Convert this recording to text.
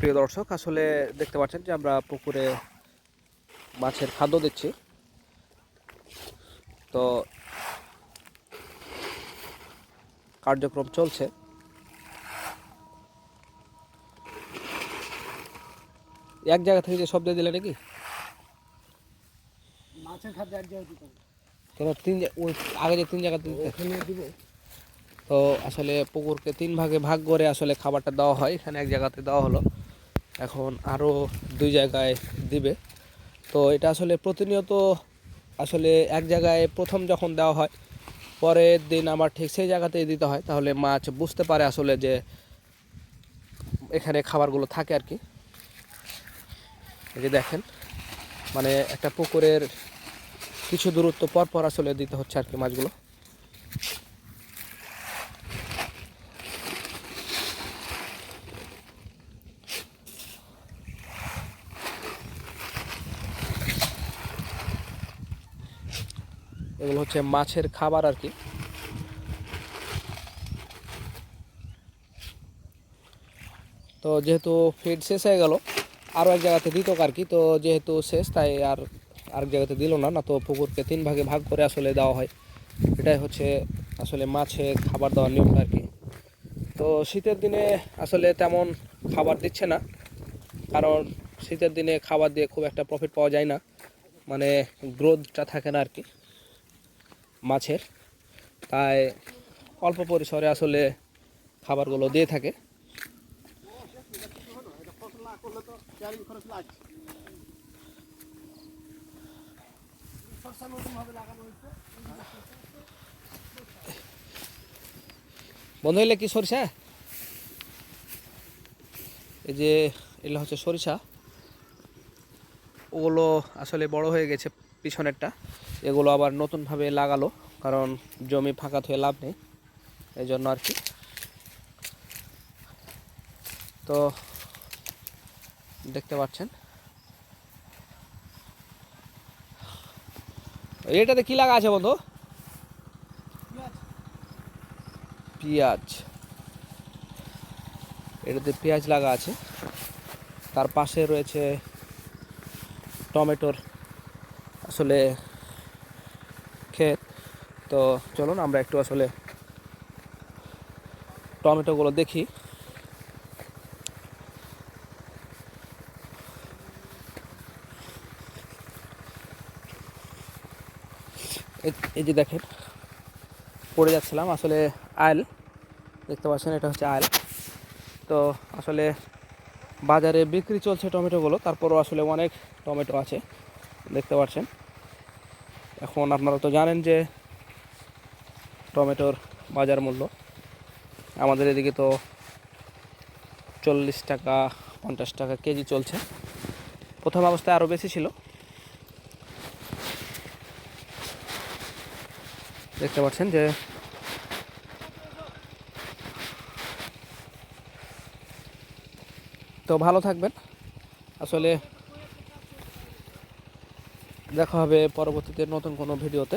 প্রিয় দর্শক আসলে দেখতে পাচ্ছেন যে আমরা পুকুরে মাছের খাদ্য দিচ্ছি। তো কার্যক্রম চলছে। এক জায়গা থেকে যে শব্দ দিলে নাকি? মাছের খাদ্য এক জায়গায় দিতে কেন তিন ওই আগে যে তিন দিতে ওখানে তো আসলে পুকুরকে তিন ভাগে ভাগ করে আসলে খাবারটা দেওয়া হয়। এখানে এক জায়গাতে দেওয়া হলো। এখন আরও দুই জায়গায় দিবে। তো এটা আসলে প্রতিনিয়ত আসলে এক জায়গায় প্রথম যখন দেওয়া হয়, পরের দিন আমার ঠিক সেই জায়গাতেই দিতে হয়, তাহলে মাছ বুঝতে পারে আসলে যে এখানে খাবারগুলো থাকে আর কি। এই যে দেখেন মানে একটা পুকুরের কিছু দূরত্ব পর পর আসলে দিতে হচ্ছে আর কি মাছগুলো। এগুলো হচ্ছে মাছের খাবার আর কি। তো যেহেতু ফিড শেষ হয়ে গেল আরও এক জায়গাতে দিত আর কি, তো যেহেতু শেষ তাই আর আরেক জায়গাতে দিল না না তো পুকুরকে তিন ভাগে ভাগ করে আসলে দেওয়া হয়। এটাই হচ্ছে আসলে মাছে খাবার দেওয়ার নিয়মটা আর কি। তো শীতের দিনে আসলে তেমন খাবার দিচ্ছে না, কারণ শীতের দিনে খাবার দিয়ে খুব একটা প্রফিট পাওয়া যায় না মানে গ্রোথটা থাকে না আর কি। মাছের। তাই অল্প পরিসরে আসলে খাবারগুলো দিয়ে থাকে। বন্ধ হইলে কি সরিষা? এই যে, এগুলো হচ্ছে সরিষা। ওগুলো আসলে বড় হয়ে গেছে পিছনেরটা। এগুলো আবার নতুনভাবে লাগালো কারণ জমি ফাঁকা হয়ে লাভ নেই এই জন্য আর কি। তো দেখতে পাচ্ছেন। এটাতে কি লাগা আছে বন্ধু? পেঁয়াজ। এটাতে পেঁয়াজ লাগা আছে। তার পাশে রয়েছে টমেটোর আসলে ক্ষেত। তো চলুন, আমরা একটু আসলে টমেটোগুলো দেখি। এই- যে দেখেন, পড়ে যাচ্ছিলাম। আসলে আয়েল দেখতে পাচ্ছেন, এটা হচ্ছে আয়েল তো আসলে বাজারে বিক্রি চলছে টমেটোগুলো, তারপরও আসলে অনেক টমেটো আছে, দেখতে পাচ্ছেন। এখন আপনারা তো জানেন যে টমেটোর বাজার মূল্য। আমাদের এদিকে তো চল্লিশ টাকা, পঞ্চাশ টাকা কেজি চলছে। প্রথম অবস্থায় আরও বেশি ছিল। দেখতে পাচ্ছেন যে তো ভালো থাকবেন। আসলে দেখা হবে পরবর্তীতে নতুন কোনো ভিডিওতে।